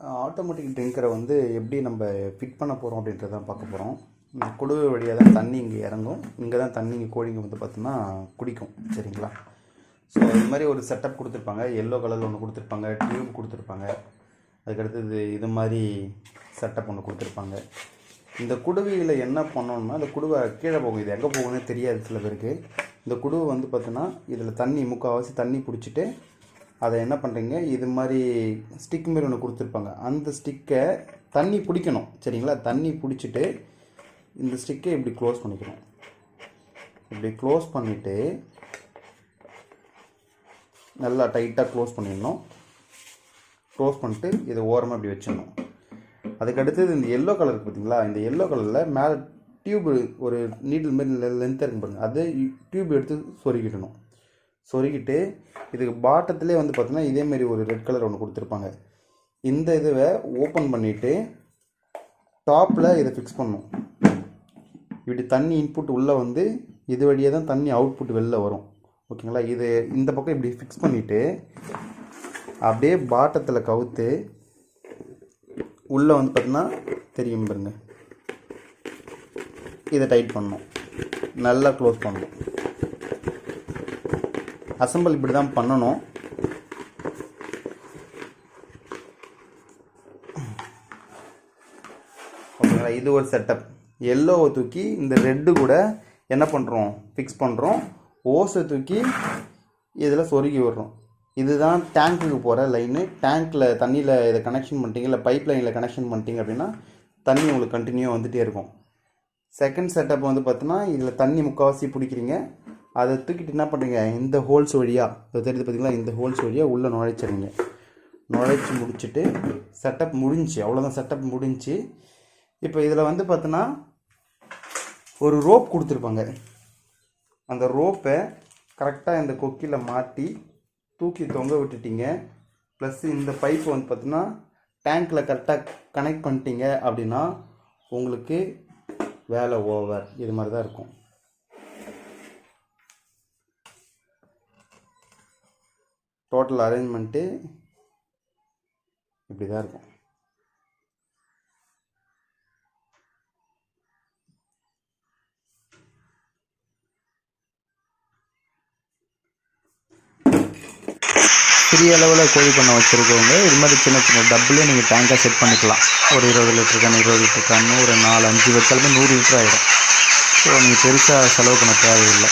Automatic ட்ரிங்கரை வந்து எப்படி நம்ம ஃபிட் பண்ண போகிறோம் அப்படின்றத தான் பார்க்க போகிறோம் இந்த குடுவை வழியாக தான் தண்ணி இங்கே இறங்கும். இங்கே தான் தண்ணி இங்கே கோழிங்க வந்து பார்த்தோம்னா குடிக்கும் சரிங்களா? ஸோ இது மாதிரி ஒரு செட்டப் கொடுத்துருப்பாங்க. எல்லோ கலரில் ஒன்று கொடுத்துருப்பாங்க. டியூப் கொடுத்துருப்பாங்க. அதுக்கடுத்தது இது மாதிரி செட்டப் ஒன்று கொடுத்துருப்பாங்க. இந்த குடுவையில் என்ன பண்ணணும்னா இந்த குடுவை கீழே போகும். இது எங்கே போகும்னே தெரியாது சில பேருக்கு. இந்த குடுவை வந்து பார்த்தோன்னா இதில் தண்ணி முக்கால்வாசி தண்ணி பிடிச்சிட்டு அதை என்ன பண்ணுறீங்க இது மாதிரி ஸ்டிக் மாரி ஒன்று கொடுத்துருப்பாங்க. அந்த ஸ்டிக்கை தண்ணி பிடிக்கணும் சரிங்களா? தண்ணி பிடிச்சிட்டு இந்த ஸ்டிக்கை இப்படி க்ளோஸ் பண்ணிக்கணும். இப்படி க்ளோஸ் பண்ணிவிட்டு நல்லா டைட்டாக க்ளோஸ் பண்ணிடணும். க்ளோஸ் பண்ணிட்டு இதை ஓரமாக இப்படி வச்சிடணும். அதுக்கடுத்தது இந்த எல்லோ கலர் பார்த்தீங்களா இந்த எல்லோ கலரில் மேலே டியூப் ஒரு நீடில் மாதிரி லென்த்தாக இருக்கும் பாருங்கள் அதை டியூப் எடுத்து சொருகிடணும். சொருகிட்டு இதுக்கு பாட்டத்திலே வந்து பார்த்திங்கன்னா இதேமாரி ஒரு ரெட் கலர் ஒன்று கொடுத்துருப்பாங்க. இந்த இதுவை ஓப்பன் பண்ணிவிட்டு டாப்பில் இதை ஃபிக்ஸ் பண்ணணும். இப்படி தண்ணி இன்புட் உள்ளே வந்து இது வழியாக தான் தண்ணி அவுட்புட் வெளில வரும். ஓகேங்களா? இது இந்த பக்கம் இப்படி ஃபிக்ஸ் பண்ணிவிட்டு அப்படியே பாட்டத்தில் கவுத்து உள்ளே வந்து பார்த்தீங்கன்னா தெரியும் பாருங்க. இதை டைட் பண்ணணும். நல்லா க்ளோஸ் பண்ணணும். அசம்பிள் இப்படி தான் பண்ணணும். ஓகேங்களா இது ஒரு செட்டப் எல்லோவை தூக்கி இந்த ரெட்டு கூட என்ன பண்ணுறோம் ஃபிக்ஸ் பண்ணுறோம் ஓஸை தூக்கி இதில் சொருகி விடுறோம். இதுதான் டேங்க்குக்கு போகிற லைனு டேங்க்கில் தண்ணியில் இதை கனெக்ஷன் பண்ணிட்டீங்க இல்லை பைப் லைனில் கனெக்ஷன் பண்ணிட்டீங்க அப்படின்னா தண்ணி உங்களுக்கு கண்டினியூ வந்துகிட்டே இருக்கும். செகண்ட் செட்டப் வந்து பார்த்தீங்கன்னா இதில் தண்ணி முக்கால்வாசி பிடிக்கிறீங்க. அதை தூக்கிட்டு என்ன பண்ணுறீங்க இந்த ஹோல்ஸ் வழியாக அது தெரியுது பார்த்தீங்களா இந்த ஹோல்ஸ் வழியாக உள்ளே நுழைச்சிடுங்க. நுழைச்சி முடிச்சுட்டு செட்டப் முடிஞ்சு அவ்வளோதான் செட்டப் முடிஞ்சு இப்போ இதில் வந்து பார்த்தீங்கன்னா ஒரு ரோப் கொடுத்துருப்பாங்க. அந்த ரோப்பை கரெக்டாக இந்த கொக்கியில் மாட்டி தூக்கி தொங்க விட்டுட்டீங்க. ப்ளஸ் இந்த பைப் வந்து பார்த்தீங்கன்னா டேங்க்கில் கரெக்டாக கனெக்ட் பண்ணிட்டீங்க அப்படின்னா உங்களுக்கு வேலை ஓவர் இது மாதிரி தான் இருக்கும். டோட்டல் அரேஞ்ச்மெண்ட்டு இப்படி தான் இருக்கும். பெரிய அளவில் கோழி பண்ண வச்சுருக்கவங்க இது மாதிரி சின்ன சின்ன டப்புலேயே நீங்கள் டேங்காக செட் பண்ணிக்கலாம். ஒரு இருபது லிட்டர் இருபது லிட்டர் ஒரு நாலு அஞ்சு வச்சாலுமே நூறு லிட்டர் ஆகிடும் ஸோ நீங்கள் பெருசாக செலவு பண்ண தேவையில்லை.